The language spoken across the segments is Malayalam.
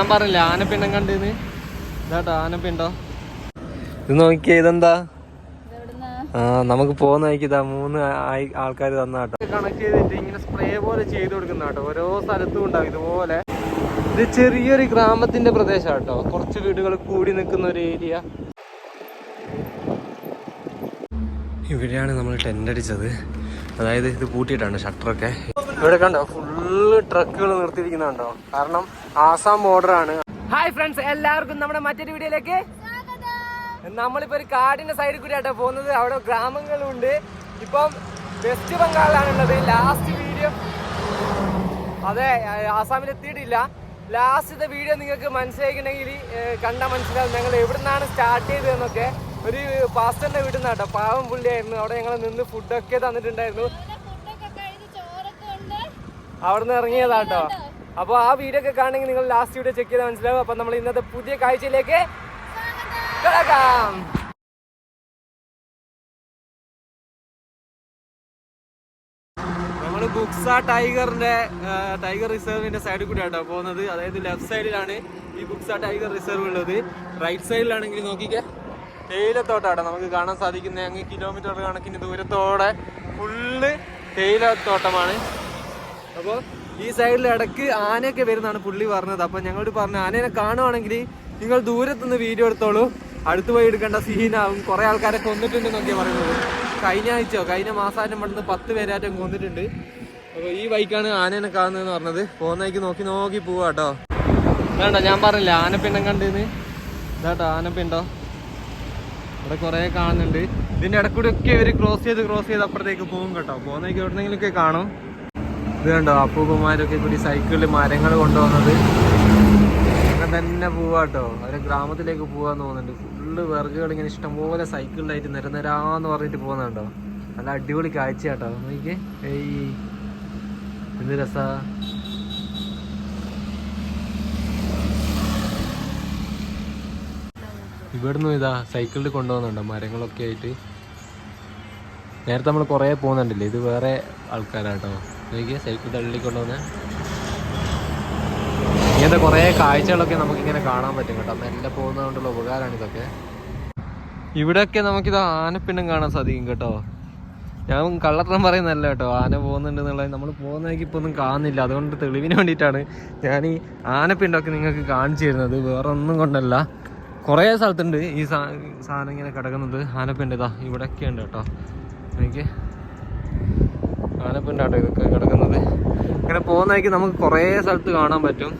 ഞാൻ പറഞ്ഞില്ല ആനപ്പിണ്ടം കണ്ടിന് ഇതാട്ടോ ആനപ്പിണ്ടോ ഇത് നോക്കിയേ ഇതെന്താ? ആ നമുക്ക് പോകുന്ന വഴിക്ക് ഇതാ മൂന്ന് ആൾക്കാർ തന്നാട്ടോ. കണക്ട് ചെയ്തിട്ട് ഇങ്ങനെ സ്പ്രേ പോലെ ചെയ്ത് കൊടുക്കുന്ന കേട്ടോ ഓരോ സ്ഥലത്തും ഉണ്ടാവും ഇതുപോലെ. ഇത് ചെറിയൊരു ഗ്രാമത്തിന്റെ പ്രദേശമാട്ടോ കേട്ടോ കുറച്ച് വീടുകൾ കൂടി നിൽക്കുന്ന ഒരു ഏരിയ ഇവിടെയാണ് നമ്മൾ ടെന്റ് അടിച്ചത്. അതായത് ഇത് പൂട്ടിയിട്ടാണ് ഷട്ടറൊക്കെ. ഇവിടെ കണ്ടോ ഫുള്ള് ട്രക്കുകൾ നിർത്തിയിരിക്കുന്നുണ്ടോ? കാരണം ആസാം ബോർഡർ ആണ് ഹായ് ഫ്രണ്ട്സ് എല്ലാവർക്കും നമ്മുടെ മറ്റൊരു വീഡിയോയിലേക്ക് നമ്മളിപ്പോ ഒരു കാടിന്റെ സൈഡിൽ കൂടി ആട്ടോ പോകുന്നത്. അവിടെ ഗ്രാമങ്ങളുണ്ട്. ഇപ്പം വെസ്റ്റ് ബംഗാളിലാണുള്ളത് ലാസ്റ്റ് വീഡിയോ അതെ ആസാമിൽ എത്തിയിട്ടില്ല. ലാസ്റ്റത്തെ വീഡിയോ നിങ്ങൾക്ക് മനസ്സിലാക്കണമെങ്കിൽ കണ്ടാൽ മനസ്സിലാവും ഞങ്ങൾ എവിടെ നിന്നാണ് സ്റ്റാർട്ട് ചെയ്തതെന്നൊക്കെ ഒരു പാസ്റ്ററിന്റെ വീട്ടിൽ നിന്നാട്ടോ. പാവം പുള്ളിയായിരുന്നു. അവിടെ ഞങ്ങൾ നിന്ന് ഫുഡൊക്കെ തന്നിട്ടുണ്ടായിരുന്നു. അവിടെ നിന്ന് ഇറങ്ങിയതാട്ടോ. അപ്പോൾ ആ വീഡിയോ ഒക്കെ കാണണമെങ്കിൽ നിങ്ങൾ ലാസ്റ്റ് വീഡിയോ ചെക്ക് ചെയ്താൽ മനസ്സിലാവും. അപ്പോൾ നമ്മൾ ഇന്നത്തെ പുതിയ കാഴ്ചയിലേക്ക് കിടക്കാം. നമ്മൾ ബുക്സ ടൈഗറിന്റെ ടൈഗർ റിസർവിന്റെ സൈഡിൽ കൂടെ ആട്ടോ പോകുന്നത്. അതായത് ലെഫ്റ്റ് സൈഡിലാണ് ഈ ബുക്സ ടൈഗർ റിസർവ് ഉള്ളത്. റൈറ്റ് സൈഡിലാണെങ്കിൽ നോക്കിക്കേ. തേയിലത്തോട്ടാട്ടോ നമുക്ക് കാണാൻ സാധിക്കുന്ന അങ്ങ് കിലോമീറ്റർ കണക്കിന് ദൂരത്തോടെ ഫുള്ള് തേയിലത്തോട്ടമാണ്. അപ്പോൾ ഈ സൈഡിൽ ഇടയ്ക്ക് ആനയൊക്കെ വരുന്നതാണ് പുള്ളി പറഞ്ഞത്. അപ്പം ഞങ്ങളോട് പറഞ്ഞു ആനേനെ കാണുവാണെങ്കിൽ നിങ്ങൾ ദൂരത്തുനിന്ന് വീഡിയോ എടുത്തോളൂ. അടുത്ത് പോയി എടുക്കേണ്ട സീനാവും കുറേ ആൾക്കാരെ കൊന്നിട്ടുണ്ടെന്നൊക്കെ പറയുന്നത്. കഴിഞ്ഞ ആഴ്ചയോ കഴിഞ്ഞ മാസം പെട്ടെന്ന് പത്ത് പേരാറ്റം കൊന്നിട്ടുണ്ട്. അപ്പോൾ ഈ ബൈക്കാണ് ആനേനെ കാണുന്നതെന്ന് പറഞ്ഞത്. പോകുന്നേക്ക് നോക്കി നോക്കി പോവാ കേട്ടോ വേണ്ട ഞാൻ പറഞ്ഞില്ല ആനപ്പിണ്ടം കണ്ടിന്ന്? ഇതാട്ടോ ആനപ്പിണ്ടോ. ഇവിടെ കുറേ കാണുന്നുണ്ട്. ഇതിന്റെ ഇടക്കൂടെ ഒക്കെ ഇവർ ക്രോസ് ചെയ്ത് ക്രോസ് ചെയ്ത് അപ്പുറത്തേക്ക് പോകും കേട്ടോ. പോകുന്നേക്ക് എവിടെന്നെങ്കിലൊക്കെ കാണും. ഇത് കണ്ടോ അപ്പൂപ്പന്മാരൊക്കെ കൂടി സൈക്കിളിൽ മരങ്ങൾ കൊണ്ടുവന്നത്. അങ്ങനെ തന്നെ പോവാട്ടോ അവരെ ഗ്രാമത്തിലേക്ക് പോവാന്ന് തോന്നുന്നുണ്ട്. ഫുള്ള് വിറകുകൾ ഇങ്ങനെ ഇഷ്ടംപോലെ സൈക്കിളിലായിട്ട് നിരനിരാന്ന് പറഞ്ഞിട്ട് പോകുന്നുണ്ടോ നല്ല അടിപൊളി കാഴ്ച കേട്ടോ നോക്കിക്കേ. ഏയ് എന്ത് രസാ. ഇവിടുന്ന് ഇതാ സൈക്കിളിൽ കൊണ്ടുപോകുന്നുണ്ടോ മരങ്ങളൊക്കെ ആയിട്ട്. നേരത്തെ നമ്മൾ കുറേ പോകുന്നുണ്ടല്ലേ ഇത് വേറെ ആൾക്കാരാട്ടോ നോക്കിയ സെൽഫി തള്ളിക്കൊണ്ടുവന്ന്. ഇങ്ങനത്തെ കുറേ കാഴ്ചകളൊക്കെ നമുക്കിങ്ങനെ കാണാൻ പറ്റും കേട്ടോ. മെല്ലെ പോകുന്നതുകൊണ്ടുള്ള ഉപകാരമാണ് ഇതൊക്കെ. ഇവിടെയൊക്കെ നമുക്കിത് ആനപ്പിണ്ണം കാണാൻ സാധിക്കും കേട്ടോ. ഞാൻ കള്ളത്തരം പറയുന്നതല്ല കേട്ടോ. ആന പോകുന്നുണ്ട് എന്നുള്ളത് നമ്മൾ പോകുന്നതൊക്കെ ഇപ്പോൾ ഒന്നും കാണുന്നില്ല. അതുകൊണ്ട് തെളിവിന് വേണ്ടിയിട്ടാണ് ഞാൻ ഈ ആനപ്പിണ്ടൊക്കെ നിങ്ങൾക്ക് കാണിച്ചു തരുന്നത് വേറെ ഒന്നും കൊണ്ടല്ല. കുറേ സ്ഥലത്തുണ്ട് ഈ സാധനം ഇങ്ങനെ കിടക്കുന്നത്. ആനപ്പിണ്ട് ഇതാ ഇവിടെയൊക്കെ ഉണ്ട് കേട്ടോ. എനിക്ക് ആനപ്പിണ്ടാട്ടോ ഇതൊക്കെ കിടക്കുന്നത്. ഇങ്ങനെ പോകുന്നതായിരിക്കും നമുക്ക് കുറേ സ്ഥലത്ത് കാണാൻ പറ്റും.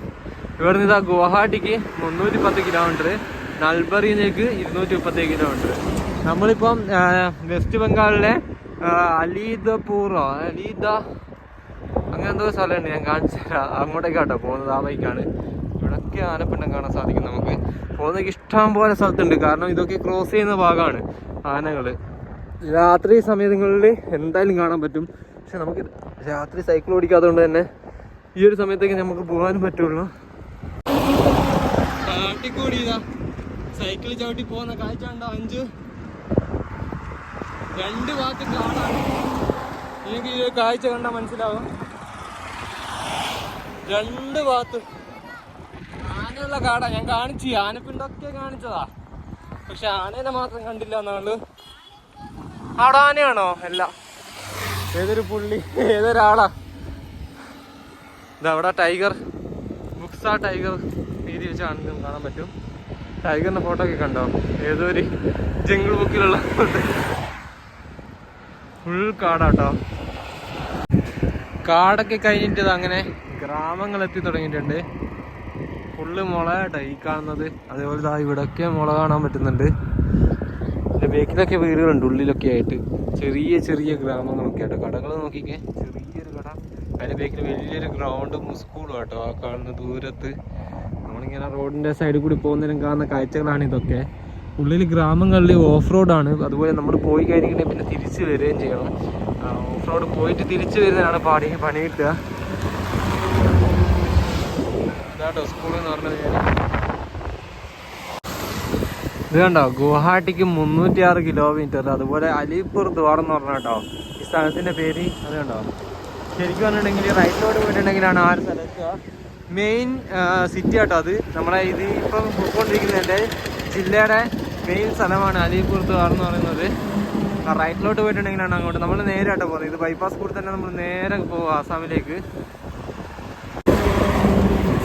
ഇവിടെ നിന്ന് ഇതാ ഗുവാഹട്ടിക്ക് മുന്നൂറ്റി പത്ത് കിലോമീറ്റർ നൽബറിയിലേക്ക് ഇരുന്നൂറ്റി മുപ്പത്തി കിലോമീറ്റർ നമ്മളിപ്പം വെസ്റ്റ് ബംഗാളിലെ അലീദപൂറോ അലീദ അങ്ങനെ എന്തോ സ്ഥലമുണ്ട് ഞാൻ കാണിച്ചു അങ്ങോട്ടേക്കാട്ടോ പോകുന്നത് ആ ബൈക്കാണ് ഇവിടൊക്കെ ആനപ്പിണ്ടം കാണാൻ സാധിക്കും നമുക്ക്. പോകുന്നതൊക്കെ ഇഷ്ടം പോലെ സ്ഥലത്തുണ്ട്. കാരണം ഇതൊക്കെ ക്രോസ് ചെയ്യുന്ന ഭാഗമാണ് ആനകൾ രാത്രി സമയങ്ങളിൽ എന്തായാലും കാണാൻ പറ്റും. പക്ഷെ നമുക്ക് രാത്രി സൈക്കിൾ ഓടിക്കാത്തതുകൊണ്ട് തന്നെ ഈ ഒരു സമയത്തേക്ക് നമുക്ക് പോകാനും പറ്റുള്ളൂ. സൈക്കിൾ കാഴ്ച ഉണ്ടോ അഞ്ചു? രണ്ട് ഭാഗത്ത് നിങ്ങൾക്ക് ഈ കാഴ്ച കണ്ടാൽ മനസ്സിലാവും. രണ്ട് ഭാഗത്ത്. ആനയുള്ള കാടാ. ഞാൻ കാണിച്ചു ആനപ്പിണ്ടൊക്കെ കാണിച്ചതാ. പക്ഷെ ആനേനെ മാത്രം കണ്ടില്ല എന്നാണ്. അവിടെ ആനയാണോ അല്ല. ഏതൊരു പുള്ളി ഏതൊരാളാ? ഇതവിടെ ടൈഗർ. മുക്സ ടൈഗർ രീതി വെച്ചാണ് കാണാൻ പറ്റും. ടൈഗറിന്റെ ഫോട്ടോ ഒക്കെ കണ്ടോ? ഏതോ ഒരു ജംഗിൾ ബുക്കിലുള്ള ഫുൾ കാടാട്ടോ. കാടൊക്കെ കഴിഞ്ഞിട്ട് അങ്ങനെ ഗ്രാമങ്ങൾ എത്തി തുടങ്ങിയിട്ടുണ്ട്. ഫുള്ള് മുള ഈ കാണുന്നത്. അതേപോലെ ഇവിടെയൊക്കെ മുള കാണാൻ പറ്റുന്നുണ്ട്. ബേക്കിലൊക്കെ വീടുകളുണ്ട്. ഉള്ളിലൊക്കെ ആയിട്ട് ചെറിയ ചെറിയ ഗ്രാമങ്ങളൊക്കെ ആയിട്ട് കടകൾ നോക്കിക്കേ. ചെറിയൊരു കട. അതിന്റെ ബേക്കിൽ വലിയൊരു ഗ്രൗണ്ടും സ്കൂളും ആട്ടോ. ആ കാണുന്ന ദൂരത്ത്. നമ്മളിങ്ങനെ റോഡിന്റെ സൈഡിൽ കൂടി പോകുന്നതിനും കാണുന്ന കാഴ്ചകളാണ് ഇതൊക്കെ. ഉള്ളിൽ ഗ്രാമങ്ങളിൽ ഓഫ് റോഡാണ് അതുപോലെ നമ്മൾ പോയി കഴിഞ്ഞിട്ടുണ്ടെങ്കിൽ പിന്നെ തിരിച്ച് വരികയും ചെയ്യണം. ഓഫ് റോഡ് പോയിട്ട് തിരിച്ച് വരുന്നതാണ് പാടി പണി കിട്ടുക ഇതാട്ടോ സ്കൂൾ എന്ന് പറഞ്ഞത്. ഇത് കണ്ടോ? ഗുവാഹട്ടിക്ക് മുന്നൂറ്റി ആറ് കിലോമീറ്റർ അതുപോലെ അലിപൂർ ദ്വാർ എന്ന് പറഞ്ഞ കേട്ടോ. ഈ സ്ഥലത്തിന്റെ പേര് അത് കണ്ടോ? ശരിക്കും പറഞ്ഞിട്ടുണ്ടെങ്കിൽ റൈറ്റിലോട്ട് പോയിട്ടുണ്ടെങ്കിലാണ് ആ ഒരു സ്ഥലത്ത് മെയിൻ സിറ്റി ആട്ടോ അത്. നമ്മളെ ഇത് ഇപ്പം പോയിക്കൊണ്ടിരിക്കുന്നതിന്റെ ജില്ലയുടെ മെയിൻ സ്ഥലമാണ് അലിപുറത്ത് എന്ന് പറയുന്നത്. റൈറ്റിലോട്ട് പോയിട്ടുണ്ടെങ്കിലാണ് അങ്ങോട്ട്. നമ്മൾ നേരെ ആട്ടോ പോകുന്നത് ഇത് ബൈപ്പാസ് കൂടി തന്നെ നമ്മൾ നേരെ പോകും ആസാമിലേക്ക്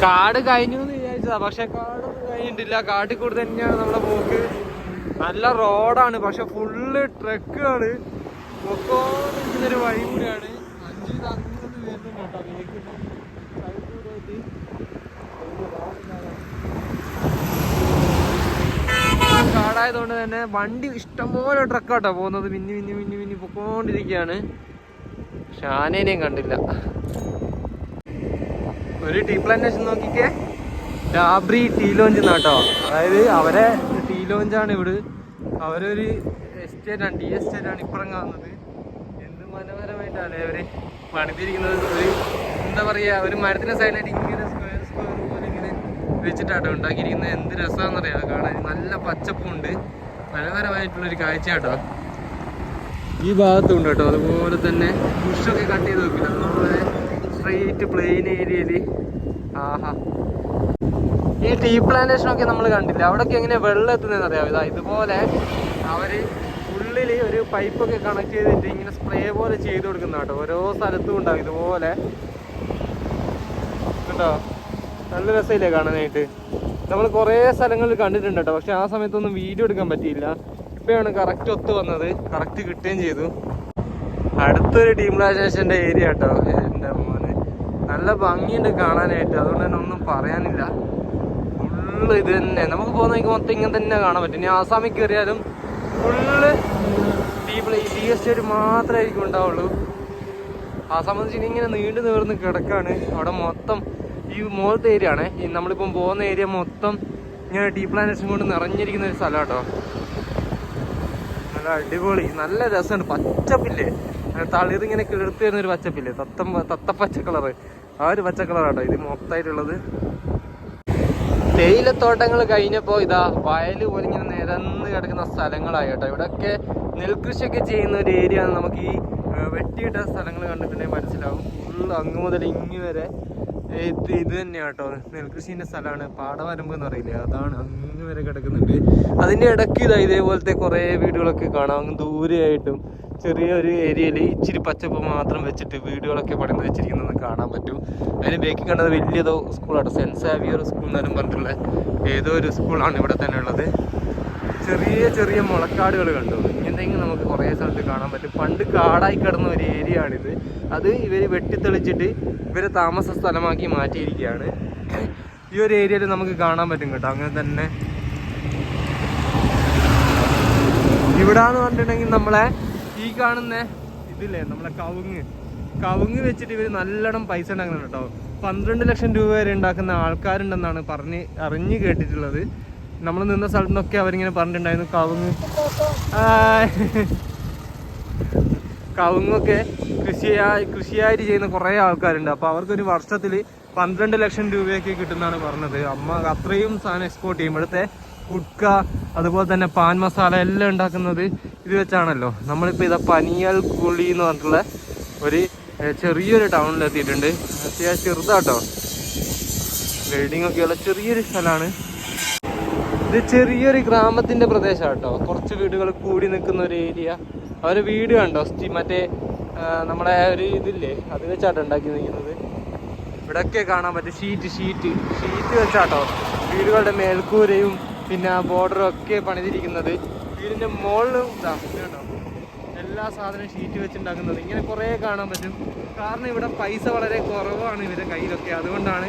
കാട് കഴിഞ്ഞു എന്ന് വിചാരിച്ചതാ പക്ഷെ കാടൊന്നും കഴിഞ്ഞിട്ടില്ല കൂടെ തന്നെയാണ് നമ്മുടെ പോക്ക്. നല്ല റോഡാണ് പക്ഷെ ഫുള്ള് ട്രക്കുകൾ ഒരു വഴി കൂടിയാണ്. അഞ്ച് അങ്ങോട്ട് വരുന്നുണ്ട് കാടായതുകൊണ്ട് തന്നെ വണ്ടി ഇഷ്ടംപോലെ ട്രക്കാട്ടോ പോകുന്നത്. മിന്നി മിന്നി മിന്നി മിന്നി പൊക്കോണ്ടിരിക്കുകയാണ്. ഷാനേനെയും കണ്ടില്ല. ഒരു ടീ പ്ലാന്റേഷൻ നോക്കിക്കേ. ഡാബ്രി ടീ ലോഞ്ച് നാട്ടോ അതായത് അവരെ ടീ ലോഞ്ചാണ് ഇവിടെ. അവരൊരു എസ്റ്റേറ്റാണ് ടീ എസ്റ്റേറ്റാണ് ഇപ്പുറം കാണുന്നത്. എന്ത് മനോഹരമായിട്ടാണ് അവർ പണിതിരിക്കുന്നത്. ഒരു എന്താ പറയാ ഒരു മരത്തിന്റെ സൈഡിലായിട്ട് ഇങ്ങനെ സ്ക്വയർ സ്ക്വയർ പോലെ ഇങ്ങനെ വെച്ചിട്ടാട്ടോ ഉണ്ടാക്കിയിരിക്കുന്നത്. എന്ത് രസമാണെന്നറിയാം കാണാൻ. നല്ല പച്ചപ്പുണ്ട്. മനോഹരമായിട്ടുള്ളൊരു കാഴ്ച കേട്ടോ ഈ ഭാഗത്തുണ്ട് കേട്ടോ. അതുപോലെ തന്നെ ബുഷൊക്കെ കട്ട് ചെയ്ത് വെക്കില്ല അതുപോലെ സ്ട്രെയിറ്റ് പ്ലെയിൻ ഏരിയയിൽ ആഹാ. ഈ ടീ പ്ലാന്റേഷൻ ഒക്കെ നമ്മൾ കണ്ടില്ല? അവിടെയൊക്കെ എങ്ങനെ വെള്ളം എത്തുന്നതെന്ന് അറിയാം ഇതാ ഇതുപോലെ അവർ ഉള്ളിൽ ഒരു പൈപ്പൊക്കെ കണക്ട് ചെയ്തിട്ട് ഇങ്ങനെ സ്പ്രേ പോലെ ചെയ്ത് കൊടുക്കുന്ന കേട്ടോ. ഓരോ സ്ഥലത്തും ഉണ്ടാവും. ഇതുപോലെ. കേട്ടോ നല്ല രസമില്ലേ കാണാനായിട്ട്? നമ്മൾ കുറേ സ്ഥലങ്ങളിൽ കണ്ടിട്ടുണ്ട് കേട്ടോ. പക്ഷെ ആ സമയത്തൊന്നും വീഡിയോ എടുക്കാൻ പറ്റിയില്ല. ഇപ്പോഴാണ് കറക്റ്റ് ഒത്തു വന്നത്. കറക്റ്റ് കിട്ടുകയും ചെയ്തു. അടുത്തൊരു ടീം പ്ലാന്റേഷന്റെ ഏരിയ കേട്ടോ. എന്റെ മോന്. നല്ല ഭംഗിയുണ്ട് കാണാനായിട്ട്. അതുകൊണ്ട് തന്നെ ഒന്നും പറയാനില്ല. ഫുള്ള് ഇത് തന്നെ. നമുക്ക് പോകുന്ന മൊത്തം ഇങ്ങനെ തന്നെ കാണാൻ പറ്റും. ഇനി ആസാമിൽ കയറിയാലും ഫുള്ള് പീപ്പിൾ ഈ പ്ലേ എസ് ടി മാത്രമായിരിക്കും ഉണ്ടാവുള്ളൂ. ആസാമെന്ന് വെച്ചിട്ടുണ്ടെങ്കിൽ ഇങ്ങനെ നീണ്ടു നീർന്ന് കിടക്കാണ്. അവിടെ മൊത്തം ഈ മോളത്തെ ഏരിയ ആണ്. നമ്മളിപ്പം പോകുന്ന ഏരിയ മൊത്തം ഇങ്ങനെ ടീ പ്ലാന്റേഷൻ കൊണ്ട് നിറഞ്ഞിരിക്കുന്ന ഒരു സ്ഥലം കേട്ടോ നല്ല അടിപൊളി. നല്ല രസമുണ്ട്. പച്ചപ്പില്ലേ? തളിരിങ്ങനെ കിളിർത്ത് വരുന്ന ഒരു പച്ചപ്പില്ലേ? തത്തം തത്തപ്പച്ച കളറ് ആ ഒരു പച്ച കളറാട്ടോ ഇത് മൊത്തമായിട്ടുള്ളത്. തേയിലത്തോട്ടങ്ങൾ കഴിഞ്ഞപ്പോൾ ഇതാ വയൽ പോലെ ഇങ്ങനെ നിരന്ന് കിടക്കുന്ന സ്ഥലങ്ങളായി കേട്ടോ ഇവിടെയൊക്കെ നെൽകൃഷിയൊക്കെ ചെയ്യുന്ന ഒരു ഏരിയ ആണ്. നമുക്ക് ഈ വെട്ടിയിട്ട സ്ഥലങ്ങൾ കണ്ടിട്ടുണ്ടെങ്കിൽ മനസ്സിലാവും. ഫുള്ള് അങ്ങ് മുതൽ ഇങ്ങ് വരെ. ഇത് ഇത് തന്നെയാണ് കേട്ടോ. നെൽകൃഷിന്റെ സ്ഥലമാണ്. പാടവരമ്പ് എന്ന് പറയില്ലേ? അതാണ് അങ്ങ് വരെ കിടക്കുന്നുണ്ട്. അതിന്റെ ഇടയ്ക്ക് ഇതാ ഇതേപോലത്തെ കുറേ വീടുകളൊക്കെ കാണാം. അങ്ങ് ദൂരെയായിട്ടും ചെറിയൊരു ഏരിയയിൽ ഇച്ചിരി പച്ചപ്പ് മാത്രം വെച്ചിട്ട് വീടുകളൊക്കെ പണിത് വെച്ചിരിക്കുന്നത് കാണാൻ പറ്റും. അതിന് ബേക്കി കണ്ടത് വലിയതോ സ്കൂളാണ് സെൻസാവിയർ സാവിയർ സ്കൂൾ പറഞ്ഞിട്ടുള്ള ഏതോ ഒരു സ്കൂളാണ് ഇവിടെ തന്നെ ഉള്ളത്. ചെറിയ ചെറിയ മുളക്കാടുകൾ കണ്ടു. ഇങ്ങനെയെങ്കിലും നമുക്ക് കുറേ സ്ഥലത്ത് കാണാൻ പറ്റും. പണ്ട് കാടായി കിടന്ന ഒരു ഏരിയ ആണിത്. അത് ഇവർ വെട്ടിത്തെളിച്ചിട്ട് ഇവരെ താമസ സ്ഥലമാക്കി മാറ്റിയിരിക്കുകയാണ്. ഈ ഒരു ഏരിയയിൽ നമുക്ക് കാണാൻ പറ്റും കേട്ടോ. അങ്ങനെ തന്നെ. ഇവിടാന്ന് പറഞ്ഞിട്ടുണ്ടെങ്കിൽ നമ്മളെ ഈ കാണുന്ന ഇതില്ലേ നമ്മളെ കവുങ്ങ്. കവുങ്ങ് വെച്ചിട്ട് ഇവർ നല്ലോണം പൈസ ഉണ്ടാക്കുന്നുണ്ട് കേട്ടോ. പന്ത്രണ്ട് ലക്ഷം രൂപ വരെ ഉണ്ടാക്കുന്ന ആൾക്കാരുണ്ടെന്നാണ് പറഞ്ഞ് അറിഞ്ഞ് കേട്ടിട്ടുള്ളത്. നമ്മൾ നിന്ന സ്ഥലത്തു നിന്നൊക്കെ അവരിങ്ങനെ പറഞ്ഞിട്ടുണ്ടായിരുന്നു കവുങ്ങ്. കവുങ്ങൊക്കെ കൃഷിയായി കൃഷിയായിട്ട് ചെയ്യുന്ന കുറേ ആൾക്കാരുണ്ട്. അപ്പോൾ അവർക്കൊരു വർഷത്തിൽ പന്ത്രണ്ട് ലക്ഷം രൂപയൊക്കെ കിട്ടുന്നതാണ് പറഞ്ഞത്. അമ്മ അത്രയും സാധനം എക്സ്പോർട്ട് ചെയ്യും. ഇവിടുത്തെ അതുപോലെ തന്നെ പാൻ മസാല എല്ലാം ഉണ്ടാക്കുന്നത് ഇത് വെച്ചാണല്ലോ. നമ്മളിപ്പോൾ ഇതാ പനിയൽ കുളി എന്ന് പറഞ്ഞിട്ടുള്ള ഒരു ചെറിയൊരു ടൗണിൽ എത്തിയിട്ടുണ്ട്. അത്യാവശ്യം ചെറുതാട്ടോ. ബിൽഡിംഗ് ഒക്കെയുള്ള ചെറിയൊരു സ്ഥലമാണ് ഇത് ചെറിയൊരു ഗ്രാമത്തിന്റെ പ്രദേശം കേട്ടോ കുറച്ച് വീടുകൾ കൂടി നിൽക്കുന്ന ഒരു ഏരിയ അവരെ വീട് കണ്ടോ? സ്റ്റി മറ്റേ നമ്മുടെ ഒരു ഇതില്ലേ? അത് വെച്ചാട്ടോ ഉണ്ടാക്കി നിൽക്കുന്നത്. ഇവിടെയൊക്കെ കാണാൻ പറ്റും. ഷീറ്റ് ഷീറ്റ് ഷീറ്റ് വെച്ചാട്ടോ. വീടുകളുടെ മേൽക്കൂരയും പിന്നെ ബോർഡറും ഒക്കെ പണിതിരിക്കുന്നത്. വീടിന്റെ മുകളിലും ഇത് കണ്ടോ? എല്ലാ സാധനവും ഷീറ്റ് വെച്ചുണ്ടാക്കുന്നത്. ഇങ്ങനെ കുറേ കാണാൻ പറ്റും. കാരണം ഇവിടെ പൈസ വളരെ കുറവാണ് ഇവരുടെ കയ്യിലൊക്കെ. അതുകൊണ്ടാണ്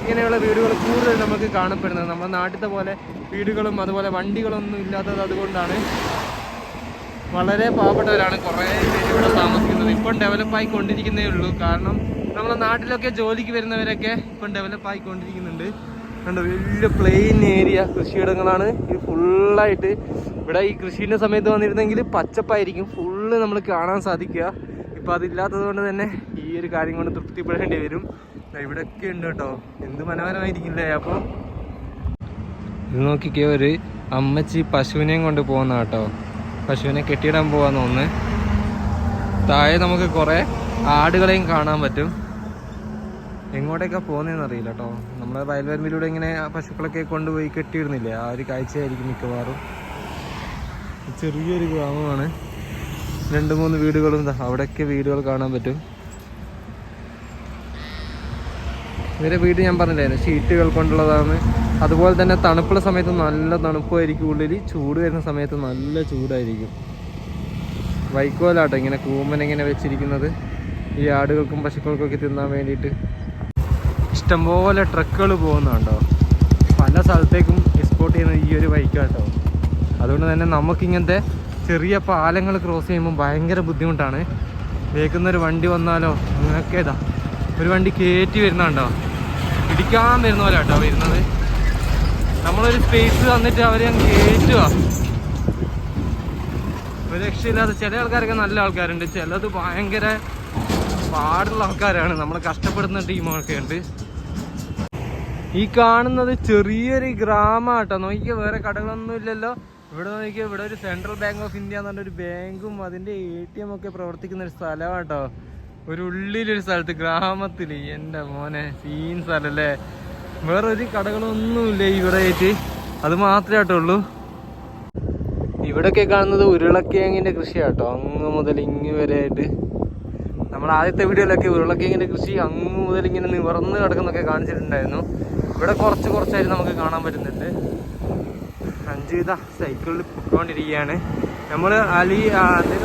ഇങ്ങനെയുള്ള വീടുകൾ കൂടുതൽ നമുക്ക് കാണപ്പെടുന്നത്. നമ്മുടെ നാട്ടിലത്തെ പോലെ വീടുകളും അതുപോലെ വണ്ടികളൊന്നും ഇല്ലാത്തത് അതുകൊണ്ടാണ് വളരെ പാവപ്പെട്ടവരാണ് കുറേ പേര് ഇവിടെ താമസിക്കുന്നത്. ഇപ്പം ഡെവലപ്പ് ആയിക്കൊണ്ടിരിക്കുന്നേ ഉള്ളൂ. കാരണം നമ്മുടെ നാട്ടിലൊക്കെ ജോലിക്ക് വരുന്നവരൊക്കെ ഇപ്പം ഡെവലപ്പ് ആയിക്കൊണ്ടിരിക്കുന്നുണ്ട്. കണ്ടോ വലിയ പ്ലെയിൻ ഏരിയ കൃഷിയിടങ്ങളാണ്. ഇത് ഫുള്ളായിട്ട് ഇവിടെ ഈ കൃഷീന്റെ സമയത്ത് വന്നിരുന്നെങ്കിൽ പച്ചപ്പായിരിക്കും. ഫുള്ള് നമ്മൾ കാണാൻ സാധിക്കുക. ഇപ്പം അതില്ലാത്തത് കൊണ്ട് തന്നെ ഈ ഒരു കാര്യം കൊണ്ട് തൃപ്തിപ്പെടേണ്ടി വരും. ഇവിടെ ഇവിടെയൊക്കെ ഉണ്ട് കേട്ടോ. എന്ത് മനോഹരമായിരിക്കില്ലേ അപ്പോൾ ഇത് നോക്കിക്കോ ഒരു അമ്മച്ചി പശുവിനെയും കൊണ്ട് പോകുന്ന കേട്ടോ. പശുവിനെ കെട്ടിയിടാൻ പോവാന്ന് തോന്നുന്നു. താഴെ നമുക്ക് കുറേ ആടുകളെയും കാണാൻ പറ്റും. എങ്ങോട്ടേക്കാ പോകുന്നതെന്ന് അറിയില്ല കേട്ടോ. നമ്മളെ വയൽവരമ്പിലൂടെ ഇങ്ങനെ പശുക്കളൊക്കെ കൊണ്ടുപോയി കെട്ടിയിരുന്നില്ലേ? ആ ഒരു കാഴ്ചയായിരിക്കും മിക്കവാറും. ചെറിയൊരു ഗ്രാമമാണ്. രണ്ട് മൂന്ന് വീടുകളും അവിടെയൊക്കെ വീടുകൾ കാണാൻ പറ്റും. ഇവരെ വീട് ഞാൻ പറഞ്ഞില്ലായിരുന്നു. ഷീറ്റുകൾ കൊണ്ടുള്ളതാണ്. അതുപോലെ തന്നെ തണുപ്പുള്ള സമയത്ത് നല്ല തണുപ്പായിരിക്കും. ഉള്ളിൽ ചൂട് വരുന്ന സമയത്ത് നല്ല ചൂടായിരിക്കും. വൈക്കോലാട്ടോ ഇങ്ങനെ കൂമ്പൻ ഇങ്ങനെ വെച്ചിരിക്കുന്നത്. ഈ ആടുകൾക്കും പശുക്കൾക്കൊക്കെ തിന്നാൻ വേണ്ടിയിട്ട്. ഇഷ്ടംപോലെ ട്രക്കുകൾ പോകുന്നുണ്ടോ? പല സ്ഥലത്തേക്കും എക്സ്പോർട്ട് ചെയ്യുന്ന ഈ ഒരു ബൈക്കാട്ടോ അതുകൊണ്ട് തന്നെ നമുക്കിങ്ങനത്തെ ചെറിയ പാലങ്ങൾ ക്രോസ് ചെയ്യുമ്പോൾ ഭയങ്കര ബുദ്ധിമുട്ടാണ്. വേക്കുന്നൊരു വണ്ടി വന്നാലോ? അങ്ങനെയൊക്കെ ഇതാ. ഒരു വണ്ടി കയറ്റി വരുന്നുണ്ടോ? ഇടിക്കാൻ വരുന്ന പോലെ കേട്ടോ വരുന്നത്. നമ്മളൊരു സ്പേസ് തന്നിട്ട് അവരെ അങ്ങ് കയറ്റുക ഒരു രക്ഷയില്ലാതെ ചില ആൾക്കാരൊക്കെ നല്ല ആൾക്കാരുണ്ട്. ചിലത് ഭയങ്കര പാടുള്ള ആൾക്കാരാണ്. നമ്മൾ കഷ്ടപ്പെടുന്ന ടീമൊക്കെ ഉണ്ട്. ഈ കാണുന്നത് ചെറിയൊരു ഗ്രാമാട്ടോ. നോക്കിയ വേറെ കടകളൊന്നും ഇല്ലല്ലോ. ഇവിടെ നോക്കിയ ഇവിടെ ഒരു സെൻട്രൽ ബാങ്ക് ഓഫ് ഇന്ത്യ എന്ന് പറഞ്ഞൊരു ബാങ്കും അതിന്റെ എ ടി എം ഒക്കെ പ്രവർത്തിക്കുന്ന ഒരു സ്ഥലമാട്ടോ. ഒരു ഉള്ളിലൊരു സ്ഥലത്ത് ഗ്രാമത്തിൽ എന്റെ മോനെ സീൻ സ്ഥലല്ലേ വേറെ ഒരു കടകളൊന്നുമില്ല ഇവിടെ ആയിട്ട് അത് മാത്രമേ ആട്ടോ ഉള്ളൂ ഇവിടൊക്കെ കാണുന്നത് ഉരുളക്കിഴങ്ങിന്റെ കൃഷിയാട്ടോ. അങ്ങ് മുതൽ ഇങ്ങ് വരെ ആയിട്ട് നമ്മൾ ആദ്യത്തെ വീഡിയോയിലൊക്കെ ഉരുളക്കിഴങ്ങിന്റെ കൃഷി അങ്ങ് മുതൽ ഇങ്ങനെ നിവർന്ന് കിടക്കുന്നൊക്കെ കാണിച്ചിട്ടുണ്ടായിരുന്നു. ഇവിടെ കുറച്ച് കുറച്ചായിട്ട് നമുക്ക് കാണാൻ പറ്റുന്നുണ്ട്. അഞ്ച് ഇതാ സൈക്കിളിൽ പൊയ്ക്കൊണ്ടിരിക്കുകയാണ് നമ്മൾ അലി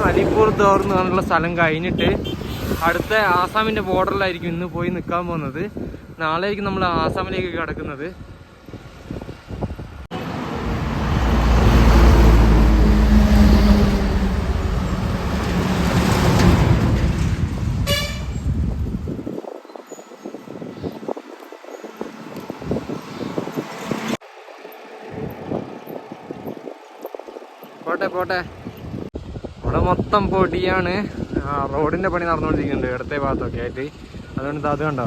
അലിപൂർ ദോർ എന്ന് പറഞ്ഞുള്ള സ്ഥലം കഴിഞ്ഞിട്ട് അടുത്ത ആസാമിന്റെ ബോർഡറിലായിരിക്കും ഇന്ന് പോയി നിൽക്കാൻ പോകുന്നത്. നാളെയായിരിക്കും നമ്മൾ ആസാമിലേക്ക് കിടക്കുന്നത്. പോട്ടെ പോട്ടെ. ഇവിടെ മൊത്തം പൊടിയാണ്. ആ, റോഡിന്റെ പണി നടന്നുകൊണ്ടിരിക്കുന്നുണ്ട് ഇടത്തെ ഭാഗത്തൊക്കെ ആയിട്ട്. അതുകൊണ്ട് അത് കണ്ടോ?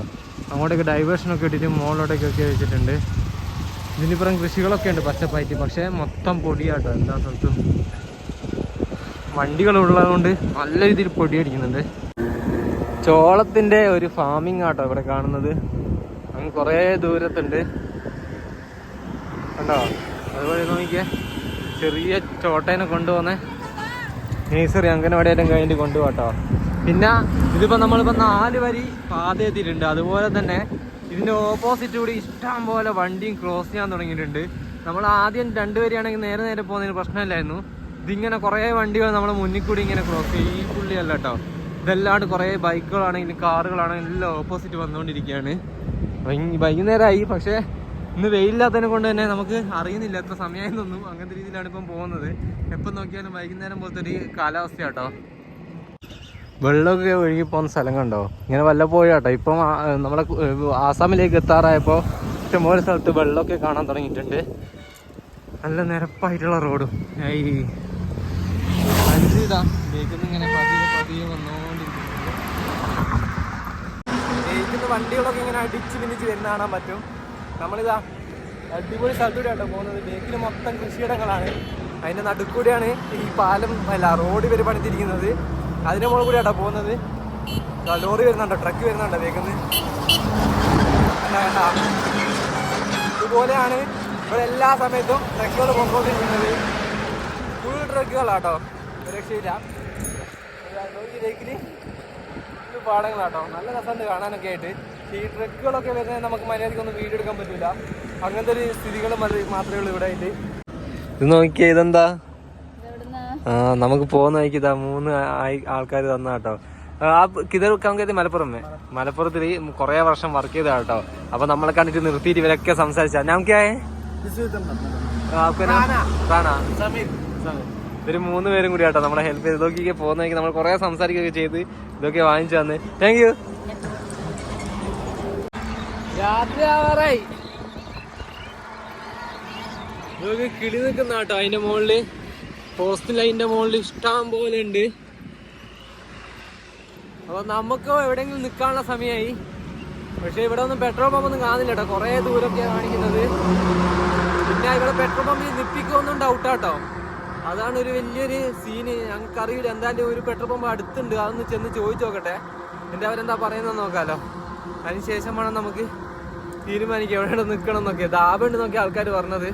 അങ്ങോട്ടേക്ക് ഡൈവേഷനൊക്കെ ഇട്ടിട്ട് മുകളിലോട്ടേക്കൊക്കെ വെച്ചിട്ടുണ്ട്. ഇതിനിപ്പുറം കൃഷികളൊക്കെ ഉണ്ട് പച്ചപ്പായിട്ട് പക്ഷേ മൊത്തം പൊടിയാട്ടോ എല്ലാ സ്ഥലത്തും. വണ്ടികളുള്ളതുകൊണ്ട് നല്ല രീതിയിൽ പൊടി അടിക്കുന്നുണ്ട്. ചോളത്തിന്റെ ഒരു ഫാമിംഗ് ആട്ടോ ഇവിടെ കാണുന്നത്. അങ്ങ് കുറേ ദൂരത്തുണ്ട്. കണ്ടോ? അതുപോലെ നോക്കിയേ ചെറിയ ചോട്ടേനെ കൊണ്ടുപോന്നെ നേഴ്സറി അംഗനവാടിയായിട്ടും കഴിഞ്ഞിട്ട് കൊണ്ടുപോട്ടോ പിന്നെ ഇതിപ്പോ നമ്മളിപ്പോ നാല് വരി പാത എത്തിയിട്ടുണ്ട് അതുപോലെ തന്നെ ഇതിന്റെ ഓപ്പോസിറ്റ് കൂടി ഇഷ്ടം പോലെ വണ്ടിയും ക്രോസ് ചെയ്യാൻ തുടങ്ങിയിട്ടുണ്ട്. നമ്മൾ ആദ്യം രണ്ട് നേരെ നേരെ പോകുന്നതിന് പ്രശ്നമില്ലായിരുന്നു. ഇതിങ്ങനെ കുറേ വണ്ടികൾ നമ്മുടെ മുന്നിൽ കൂടി ഇങ്ങനെ ക്രോസ് ചെയ്യും. ഈ പുള്ളിയല്ല കേട്ടോ. ഇതെല്ലാണ്ട് കുറേ ബൈക്കുകളാണെങ്കിലും കാറുകളാണെങ്കിലും എല്ലാം ഓപ്പോസിറ്റ് വന്നുകൊണ്ടിരിക്കുകയാണ്. വൈകുന്നേരമായി പക്ഷേ ഇന്ന് വെയിലില്ലാത്തതിനെ കൊണ്ട് തന്നെ നമുക്ക് അറിയുന്നില്ല എത്ര സമയമെന്നൊന്നും അങ്ങനത്തെ രീതിയിലാണ് ഇപ്പം പോകുന്നത്. എപ്പം നോക്കിയാലും വൈകുന്നേരം പോലത്തെ ഒരു കാലാവസ്ഥ കേട്ടോ വെള്ളമൊക്കെ ഒഴുകി പോകുന്ന സ്ഥലം കണ്ടോ? ഇങ്ങനെ വല്ലപ്പോഴും കേട്ടോ ഇപ്പം നമ്മുടെ ആസാമിലേക്ക് എത്താറായപ്പോൾ ഇഷ്ടംപോലെ സ്ഥലത്ത് വെള്ളമൊക്കെ കാണാൻ തുടങ്ങിയിട്ടുണ്ട്. നല്ല നിരപ്പായിട്ടുള്ള റോഡും. ഈ അഞ്ച് ഇതാ. ബേക്കിന്ന് ഇങ്ങനെ പതിയെ പതിയെ വന്നുകൊണ്ടിരിക്കുന്നുണ്ട് ജയിക്കുന്ന വണ്ടികളൊക്കെ ഇങ്ങനെ അടിച്ച് പിന്നിച്ച് വരുന്ന കാണാൻ പറ്റും. നമ്മളിതാ അടിപൊളി സ്ഥലത്തൂടെ കേട്ടോ പോകുന്നത്. ബേക്കിൽ മൊത്തം കൃഷിയിടങ്ങളാണ്. അതിന്റെ നടുക്കൂടെയാണ് ഈ പാലം അല്ല റോഡ് വരെ പണിതിരിക്കുന്നത്. അതിന്റെ മുകളിൽ കൂടെ കേട്ടോ പോകുന്നത് ലോറി വരുന്നുണ്ടോ? ട്രക്ക് വരുന്നുണ്ടോ കണ്ട ഇതുപോലെയാണ് ഇവിടെ എല്ലാ സമയത്തും ട്രക്കുകൾ പൊക്കോണ്ടിരിക്കുന്നത്. ഫുൾ ട്രക്കുകളാട്ടോ. രക്ഷയില്ല. ബേക്കിൽ പാടങ്ങളാട്ടോ. നല്ല രസമുണ്ട് കാണാനൊക്കെ ആയിട്ട്. ഈ ട്രക്കുകളൊക്കെ വരുന്നത് നമുക്ക് മര്യാദക്കൊന്നും വീഡിയോ എടുക്കാൻ പറ്റില്ല അങ്ങനത്തെ ഒരു സ്ഥിതികൾ മാത്രമേ ഉള്ളൂ ഇവിടെ ആയിട്ട്. ഇത് നോക്കിയേ ഇതെന്താ? ആ നമുക്ക് പോകുന്ന വഴിക്ക് ഇതാ മൂന്ന് ആൾക്കാർ തന്ന കേട്ടോ. ആ കിതർ കങ്കേതി മലപ്പുറം മേ മലപ്പുറത്തിൽ കുറേ വർഷം വർക്ക് ചെയ്ത കേട്ടോ. അപ്പൊ നമ്മളെ കണ്ടിട്ട് നിർത്തിയിട്ട് ഇവരൊക്കെ സംസാരിച്ചാ. ഇവർ മൂന്ന് പേരും കൂടി കേട്ടോ നമ്മളെ ഹെൽപ്പ് ചെയ്ത്. ഇതൊക്കെ പോകുന്ന നമ്മൾ കുറെ സംസാരിക്കുകയൊക്കെ ചെയ്ത് ഇതൊക്കെ വാങ്ങിച്ചു തന്നെ. താങ്ക് യു രാത്രി ആവാറായി നമുക്ക് കിളി നിൽക്കുന്ന കേട്ടോ അതിന്റെ മുകളിൽ. പോസ്റ്റ് ലൈനിന്റെ മുകളിൽ ഇഷ്ടം പോലെ ഉണ്ട്. അപ്പൊ നമുക്ക് എവിടെയെങ്കിലും നിൽക്കാനുള്ള സമയമായി. പക്ഷെ ഇവിടെ ഒന്നും പെട്രോൾ പമ്പ് ഒന്നും കാണുന്നില്ല കേട്ടോ. കുറേ ദൂരമൊക്കെയാണ് കാണിക്കുന്നത്. പിന്നെ ഇവിടെ പെട്രോൾ പമ്പിൽ നിപ്പിക്കൊന്നും ഡൗട്ടാട്ടോ അതാണ് ഒരു വലിയൊരു സീന് ഞങ്ങൾക്ക് അറിയില്ല എന്തായാലും ഒരു പെട്രോൾ പമ്പ് അടുത്തുണ്ട്. അതൊന്ന് ചെന്ന് ചോദിച്ചു നോക്കട്ടെ. എന്നിട്ട് അവരെന്താ പറയുന്നത് നോക്കാലോ. അതിനുശേഷം വേണം നമുക്ക് തീരുമാനിക്കാം. എവിടെ നിൽക്കണം എന്നൊക്കെ. ദാബുണ്ട് നോക്കി ആൾക്കാർ പറഞ്ഞത്.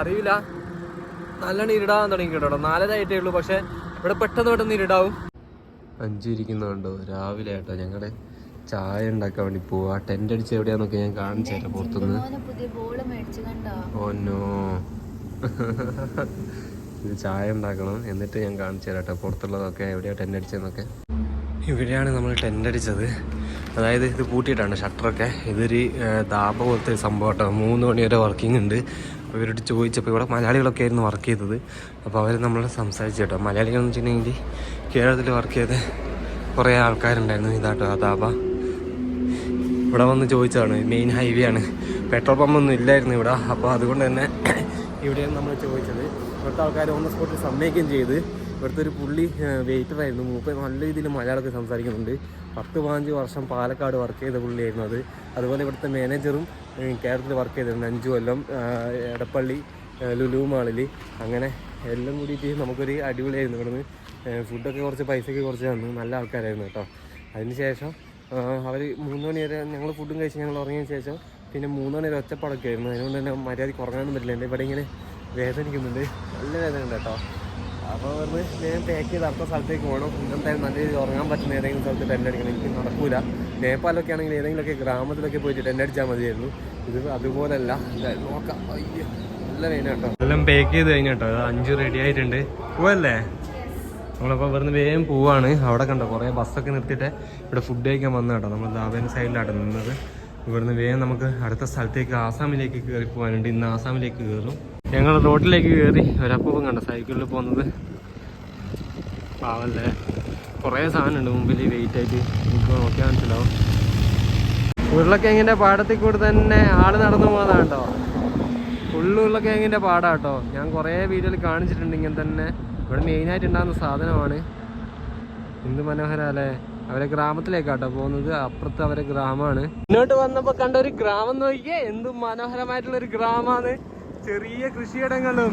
അറിയില്ല. നല്ലോണം ഇരുടാൻ തുടങ്ങി കേട്ടോ. നാലര ആയിട്ടേ ഉള്ളൂ. പക്ഷെ ഇവിടെ പെട്ടെന്ന് പെട്ടെന്ന് ഇരുടാവും. അഞ്ചു ഇരിക്കുന്നുണ്ടോ രാവിലെ ആട്ടോ ഞങ്ങളുടെ ചായ ഉണ്ടാക്കാൻ വേണ്ടി പോവാ. ടെന്റ് അടിച്ച് എവിടെയാന്നൊക്കെ ഞാൻ കാണിച്ചു തരാം പുറത്തുനിന്ന് ഓന്നോ പുതിയ ബോൾ മേടിച്ചു കണ്ടോ? ഓനോ ഇത് ചായ ഉണ്ടാക്കണം. എന്നിട്ട് ഞാൻ കാണിച്ചു തരാം കേട്ടോ പുറത്തുള്ളതൊക്കെ എവിടെയാണ് ടെന്റ് അടിച്ചതെന്നൊക്കെ. ഇവിടെയാണ് നമ്മൾ ടെന്റ് അടിച്ചത്. അതായത് ഇത് പൂട്ടിയിട്ടാണ് ഷട്ടറൊക്കെ. ഇതൊരു ദാബ പോലത്തെ ഒരു സംഭവം കേട്ടോ മൂന്ന് മണി വരെ വർക്കിംഗ് ഉണ്ട്. അപ്പോൾ ഇവരോട് ചോദിച്ചപ്പോൾ ഇവിടെ മലയാളികളൊക്കെ ആയിരുന്നു വർക്ക് ചെയ്തത്. അപ്പോൾ അവർ നമ്മളെ സംസാരിച്ചു കേട്ടോ. മലയാളികളെന്ന് വെച്ചിട്ടുണ്ടെങ്കിൽ കേരളത്തിൽ വർക്ക് ചെയ്ത കുറേ ആൾക്കാരുണ്ടായിരുന്നു. ഇതാട്ടോ ആ ദാബ ഇവിടെ വന്ന് ചോദിച്ചതാണ്. മെയിൻ ഹൈവേ ആണ്. പെട്രോൾ പമ്പൊന്നും ഇല്ലായിരുന്നു ഇവിടെ. അപ്പോൾ അതുകൊണ്ട് തന്നെ ഇവിടെയാണ് നമ്മൾ ചോദിച്ചത്. ഇവിടുത്തെ ആൾക്കാർ ഓൺ ദ സ്പോട്ടിൽ സമ്മതിക്കുകയും ചെയ്ത്. ഇവിടുത്തെ ഒരു പുള്ളി വെയിറ്ററായിരുന്നു മൂപ്പ നല്ല രീതിയിൽ മലയാളമൊക്കെ സംസാരിക്കുന്നുണ്ട്. പത്ത് പതിനഞ്ച് വർഷം പാലക്കാട് വർക്ക് ചെയ്ത പുള്ളിയായിരുന്നു അത്. അതുപോലെ ഇവിടുത്തെ മാനേജറും കേരളത്തിൽ വർക്ക് ചെയ്തിരുന്നു അഞ്ചു കൊല്ലം എടപ്പള്ളി ലുലു മാളിൽ അങ്ങനെ എല്ലാം കൂടിയിട്ട് നമുക്കൊരു അടിപൊളിയായിരുന്നു ഇവിടുന്ന്. ഫുഡൊക്കെ കുറച്ച് പൈസയ്ക്ക് കുറച്ച് തന്നു. നല്ല ആൾക്കാരായിരുന്നു കേട്ടോ. അതിനുശേഷം അവർ മൂന്ന് മണി വരെ ഞങ്ങൾ ഫുഡും കഴിച്ച് ഞങ്ങൾ ഉറങ്ങിയതിന് ശേഷം പിന്നെ മൂന്ന് മണി വരെ ഒച്ചപ്പാടൊക്കെ ആയിരുന്നു. അതിനുകൊണ്ട് തന്നെ മര്യാദ ഉറങ്ങാനും പറ്റില്ല. എന്റെ ഇവിടെ ഇങ്ങനെ വേദനിക്കുന്നുണ്ട്. നല്ല വേദന ഉണ്ട് കേട്ടോ. അപ്പോൾ വെറുതെ ഞാൻ പാക്ക് ചെയ്ത് അടുത്ത സ്ഥലത്തേക്ക് പോകണം. എന്തായാലും നല്ല രീതിയിൽ ഉറങ്ങാൻ പറ്റുന്ന ഏതെങ്കിലും സ്ഥലത്ത് ടെന്റ് അടിക്കണം. എനിക്ക് നടക്കൂല. നേപ്പാലൊക്കെ ആണെങ്കിൽ ഏതെങ്കിലുമൊക്കെ ഗ്രാമത്തിലൊക്കെ പോയിട്ട് ടെന്റ് അടിച്ചാൽ മതിയായിരുന്നു. ഇത് അതുപോലല്ല. നോക്കാം. അയ്യോ നല്ല വേന കേട്ടോ എല്ലാം പാക്ക് ചെയ്ത് കഴിഞ്ഞിട്ടോ? അഞ്ച് റെഡി ആയിട്ടുണ്ട്. പോവല്ലേ? നമ്മളപ്പോൾ ഇവിടുന്ന് വേഗം പോവാണ്. അവിടെ കണ്ടോ കുറേ ബസ്സൊക്കെ നിർത്തിയിട്ട് ഇവിടെ ഫുഡ് കഴിക്കാൻ വന്നു കേട്ടോ. നമ്മൾ ദാബേന്റെ സൈഡിലാണ് നിന്നത്. ഇവിടുന്ന് വേഗം നമുക്ക് അടുത്ത സ്ഥലത്തേക്ക് ആസാമിലേക്ക് കയറി പോകാനുണ്ട് ഇന്ന് ആസാമിലേക്ക് കയറും ഞങ്ങൾ റോഡിലേക്ക് കയറി ഒരപ്പം കണ്ട സൈക്കിളിൽ പോകുന്നത്. പാവല്ലേ. കുറേ സാധനമുണ്ട് മുമ്പിൽ വെയിറ്റ് ആയിട്ട്. നമുക്ക് നോക്കിയാൽ മനസ്സിലാവും. ഉരുളക്കിഴങ്ങിന്റെ പാടത്തിൽ കൂടി തന്നെ ആൾ നടന്നു പോകുന്നതാണ് കേട്ടോ ഫുള്ള് ഉരുളക്കിഴങ്ങിന്റെ പാടാട്ടോ. ഞാൻ കുറേ വീഡിയോയിൽ കാണിച്ചിട്ടുണ്ട് ഇങ്ങനെ തന്നെ. ഇവിടെ മെയിനായിട്ട് ഉണ്ടാകുന്ന സാധനമാണ്. എന്ത് മനോഹരല്ലേ. അവരെ ഗ്രാമത്തിലേക്കാട്ടോ പോകുന്നത്. അപ്പുറത്ത് അവരെ ഗ്രാമമാണ്. മുന്നോട്ട് വന്നപ്പോൾ കണ്ട ഒരു ഗ്രാമം നോക്കിയേ. എന്ത് മനോഹരമായിട്ടുള്ള ഒരു ഗ്രാമാണ് ചെറിയ കൃഷിയിടങ്ങളും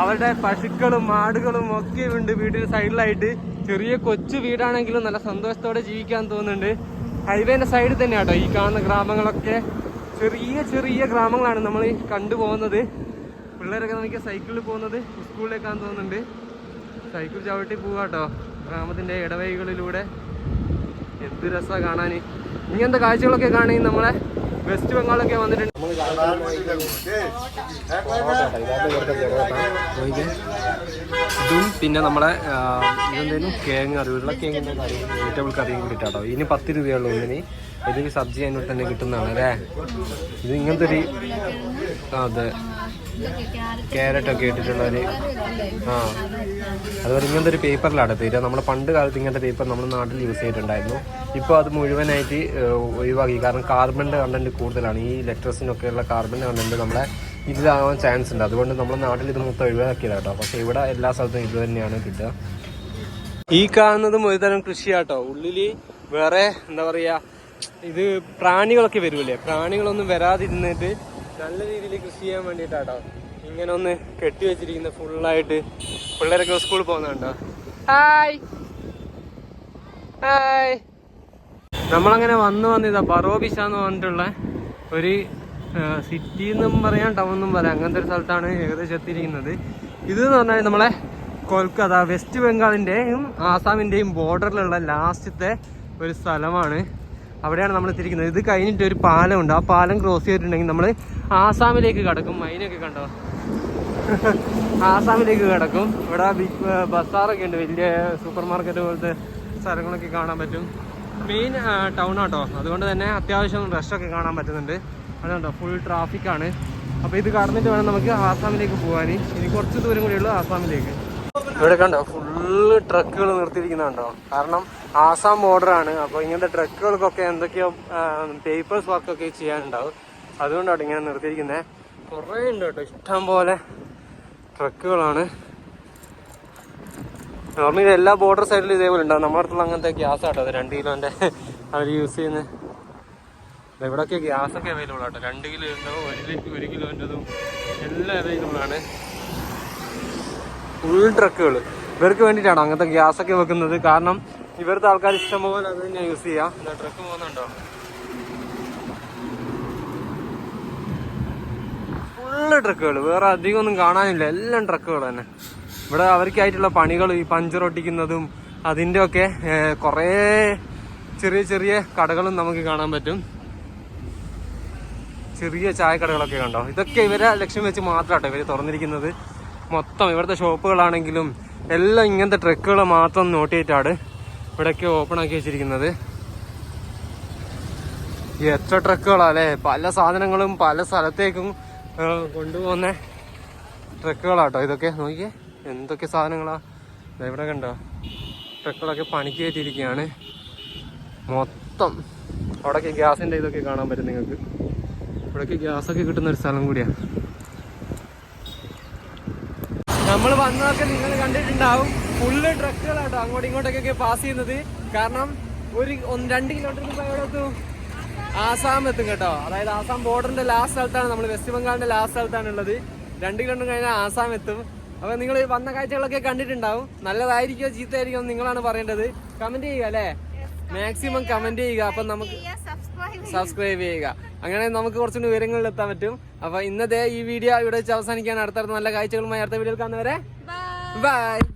അവരുടെ പശുക്കളും ആടുകളും ഒക്കെ ഉണ്ട് വീടിന് സൈഡിലായിട്ട്. ചെറിയ കൊച്ചു വീടാണെങ്കിലും നല്ല സന്തോഷത്തോടെ ജീവിക്കാൻ തോന്നുന്നുണ്ട്. ഹൈവേന്റെ സൈഡിൽ തന്നെയാട്ടോ ഈ കാണുന്ന ഗ്രാമങ്ങളൊക്കെ. ചെറിയ ചെറിയ ഗ്രാമങ്ങളാണ് നമ്മൾ കണ്ടുപോകുന്നത്. പിള്ളേരൊക്കെ നമുക്ക് സൈക്കിളിൽ പോകുന്നത് സ്കൂളിലേക്കാന്ന് തോന്നുന്നുണ്ട്. സൈക്കിൾ ചവിട്ടി പോവാട്ടോ ഗ്രാമത്തിന്റെ ഇടവഴികളിലൂടെ. എന്ത് രസമാണ് കാണാൻ. ഇങ്ങനത്തെ കാഴ്ചകളൊക്കെ കാണി നമ്മളെ വെസ്റ്റ് ബംഗാളൊക്കെ വന്നിട്ടുണ്ട്. ഇതും പിന്നെ നമ്മുടെ ഇതെന്തേലും കേങ്ങ് കറി ഉരുളക്കിഴങ്ങിന്റെ കറി? വെജിറ്റബിൾ കറിയും കൂടിയിട്ടാട്ടോ. ഇനി പത്ത് രൂപയുള്ളൂ ഇതിന് ഇതിന് സബ്ജി അതിനോട് തന്നെ കിട്ടുന്നതാണ് അല്ലേ? ഇത് ഇങ്ങനത്തെ ഒരു അതെ. ക്യാരറ്റ് ഒക്കെ ഇട്ടിട്ടുള്ള ഒരു ആ. അതുപോലെ ഇങ്ങനത്തെ ഒരു പേപ്പറിലാണ് തീരുക. നമ്മൾ പണ്ട് കാലത്ത് ഇങ്ങനത്തെ പേപ്പർ നമ്മൾ നാട്ടിൽ യൂസ് ചെയ്തിട്ടുണ്ടായിരുന്നു. ഇപ്പോൾ അത് മുഴുവനായിട്ട് ഒഴിവാക്കി. കാരണം കാർബണിന്റെ കണ്ടന്റ് കൂടുതലാണ്. ഈ ലെറ്റേഴ്സിനൊക്കെയുള്ള കാർബണിന്റെ കണ്ടന്റ് നമ്മളെ ഇതിലാവാൻ ചാൻസ് ഉണ്ട്. അതുകൊണ്ട് നമ്മൾ നാട്ടിൽ ഇത് മൊത്തം ഒഴിവാക്കിയതാണ് കേട്ടോ. പക്ഷേ ഇവിടെ എല്ലാ സ്ഥലത്തും ഇത് തന്നെയാണ് കിട്ടുക. ഈ കാണുന്നതും ഒരു തരം കൃഷിയാട്ടോ. ഉള്ളിൽ വേറെ എന്താ പറയുക ഇത് പ്രാണികളൊക്കെ വരുമല്ലേ പ്രാണികളൊന്നും വരാതിരുന്നിട്ട് നല്ല രീതിയിൽ കൃഷി ചെയ്യാൻ വേണ്ടിയിട്ടാട്ടോ. ഇങ്ങനെ ഒന്ന് കെട്ടി വെച്ചിരിക്കുന്ന ഫുള്ളായിട്ട് പിള്ളേരൊക്കെ സ്കൂളിൽ പോകുന്നുണ്ടോ? ഹായ് ഹായ് നമ്മളങ്ങനെ വന്ന് വന്നിതാ ബറോബിഷ എന്ന് പറഞ്ഞിട്ടുള്ള ഒരു സിറ്റി എന്നും പറയാം ടൗൺ എന്നും പറയാം. അങ്ങനത്തെ ഒരു സ്ഥലത്താണ് ഏകദേശം എത്തിയിരിക്കുന്നത്. ഇത് എന്ന് പറഞ്ഞാൽ നമ്മളെ കൊൽക്കത്ത വെസ്റ്റ് ബംഗാളിന്റെയും ആസാമിന്റെയും ബോർഡറിലുള്ള ലാസ്റ്റത്തെ ഒരു സ്ഥലമാണ്. അവിടെയാണ് നമ്മൾ എത്തിയിരിക്കുന്നത്. ഇത് കഴിഞ്ഞിട്ട് ഒരു പാലമുണ്ട്. ആ പാലം ക്രോസ് ചെയ്തിട്ടുണ്ടെങ്കിൽ നമ്മൾ ആസാമിലേക്ക് കടക്കും. മൈനൊക്കെ കണ്ടോ? ആസാമിലേക്ക് കിടക്കും. ഇവിടെ ബിഗ് ബസാറൊക്കെ ഉണ്ട്. വലിയ സൂപ്പർ മാർക്കറ്റ് പോലത്തെ സ്ഥലങ്ങളൊക്കെ കാണാൻ പറ്റും. മെയിൻ ടൗൺ ആട്ടോ. അതുകൊണ്ട് തന്നെ അത്യാവശ്യം റഷൊക്കെ കാണാൻ പറ്റുന്നുണ്ട്. അതുകൊണ്ടോ ഫുൾ ട്രാഫിക്കാണ് അപ്പോൾ ഇത് കടന്നിട്ട് വേണം നമുക്ക് ആസാമിലേക്ക് പോകാൻ. ഇനി കുറച്ച് ദൂരം കൂടിയുള്ളൂ ആസാമിലേക്ക്. ഇവിടെ കണ്ടോ ഫുള്ള് ട്രക്കുകൾ നിർത്തിയിരിക്കുന്നുണ്ടോ? കാരണം ആസാം ബോർഡറാണ് അപ്പോൾ ഇങ്ങനത്തെ ട്രക്കുകൾക്കൊക്കെ എന്തൊക്കെയോ പേപ്പേഴ്സ് വർക്കൊക്കെ ചെയ്യാനുണ്ടാവും. അതുകൊണ്ടാണ് ഇങ്ങനെ നിർത്തിയിരിക്കുന്നത് കുറേ ഉണ്ട് കേട്ടോ. ഇഷ്ടം പോലെ ട്രക്കുകളാണ് നോർമലി എല്ലാ ബോർഡർ സൈഡിലും ഇതേപോലെ ഉണ്ടാവും. നമ്മുടെ അടുത്തുള്ള അങ്ങനത്തെ ഗ്യാസ് ആട്ടോ അത് രണ്ട് കിലോന്റെ അവർ യൂസ് ചെയ്യുന്നത് ഇവിടെയൊക്കെ ഗ്യാസ് ഒക്കെ അവൈലബിൾ ആട്ടോ രണ്ട് കിലോ ഉണ്ടാവും ഒരു ഒരു കിലോന്റെതും എല്ലാം അവൈലബിൾ ആണ്. ഫുൾ ട്രക്കുകൾ ഇവർക്ക് വേണ്ടിയിട്ടാണ് അങ്ങനത്തെ ഗ്യാസൊക്കെ വെക്കുന്നത്. കാരണം ഇവരുടെ ആൾക്കാർ ഇഷ്ടംപോലെ അത് തന്നെ യൂസ് ചെയ്യാം. ട്രക്ക് പോകുന്നുണ്ടോ? ഫുള്ള് ട്രക്കുകൾ വേറെ അധികം ഒന്നും കാണാനില്ല. എല്ലാം ട്രക്കുകൾ തന്നെ. ഇവിടെ അവർക്കായിട്ടുള്ള പണികൾ ഈ പഞ്ചർ ഒട്ടിക്കുന്നതും അതിന്റെ ഒക്കെ കുറേ ചെറിയ ചെറിയ കടകളും നമുക്ക് കാണാൻ പറ്റും. ചെറിയ ചായക്കടകളൊക്കെ കണ്ടോ? ഇതൊക്കെ ഇവരെ ലക്ഷ്യം വെച്ച് മാത്രമാട്ടോ ഇവർ തുറന്നിരിക്കുന്നത്. മൊത്തം ഇവിടുത്തെ ഷോപ്പുകളാണെങ്കിലും എല്ലാം ഇങ്ങനത്തെ ട്രക്കുകൾ മാത്രം നോട്ട് ചെയ്തിട്ടാണ് ഇവിടെയൊക്കെ ഓപ്പൺ ആക്കി വെച്ചിരിക്കുന്നത്. എത്ര ട്രക്കുകളാണ് അല്ലേ പല സാധനങ്ങളും പല സ്ഥലത്തേക്കും കൊണ്ടുപോകുന്ന ട്രക്കുകളാട്ടോ ഇതൊക്കെ. നോക്കിയേ എന്തൊക്കെ സാധനങ്ങളാ? ഇവിടെ കണ്ടോ? ട്രക്കുകളൊക്കെ പണിക്ക് കയറ്റിയിരിക്കുകയാണ്. മൊത്തം അവിടെയൊക്കെ ഗ്യാസിന്റെ ഇതൊക്കെ കാണാൻ പറ്റും നിങ്ങൾക്ക്. ഇവിടെയൊക്കെ ഗ്യാസൊക്കെ കിട്ടുന്ന ഒരു സ്ഥലം കൂടിയാണ് നമ്മൾ വന്നതൊക്കെ നിങ്ങൾ കണ്ടിട്ടുണ്ടാവും. ഫുള്ള് ട്രക്കുകളാട്ടോ അങ്ങോട്ടും ഇങ്ങോട്ടൊക്കെ പാസ് ചെയ്യുന്നത്. കാരണം ഒരു ഒന്ന് രണ്ട് കിലോമീറ്റർ എത്തും? ആസാം എത്തും കേട്ടോ. അതായത് ആസാം ബോർഡറിന്റെ ലാസ്റ്റ് സ്ഥലത്താണ് നമ്മൾ വെസ്റ്റ് ബംഗാളിന്റെ ലാസ്റ്റ് സ്ഥലത്താണ് ഉള്ളത്. രണ്ട് കിലോമീറ്റർ കഴിഞ്ഞാൽ ആസാം എത്തും. അപ്പൊ നിങ്ങൾ വന്ന കാഴ്ചകളൊക്കെ കണ്ടിട്ടുണ്ടാവും. നല്ലതായിരിക്കോ ചീത്തയായിരിക്കോ നിങ്ങളാണ് പറയേണ്ടത്. കമന്റ് ചെയ്യുക അല്ലേ? മാക്സിമം കമന്റ് ചെയ്യുക. അപ്പൊ നമുക്ക് സബ്സ്ക്രൈബ് ചെയ്യുക. അങ്ങനെ നമുക്ക് കുറച്ചുകൂടി വിവരങ്ങളിൽ എത്താൻ പറ്റും. അപ്പൊ ഇന്നത്തെ ഈ വീഡിയോ ഇവിടെ വെച്ച് അവസാനിക്കാൻ അടുത്ത നല്ല കാഴ്ചകളുമായി അടുത്ത വീഡിയോയിൽ കാണുന്നവരെ ബൈ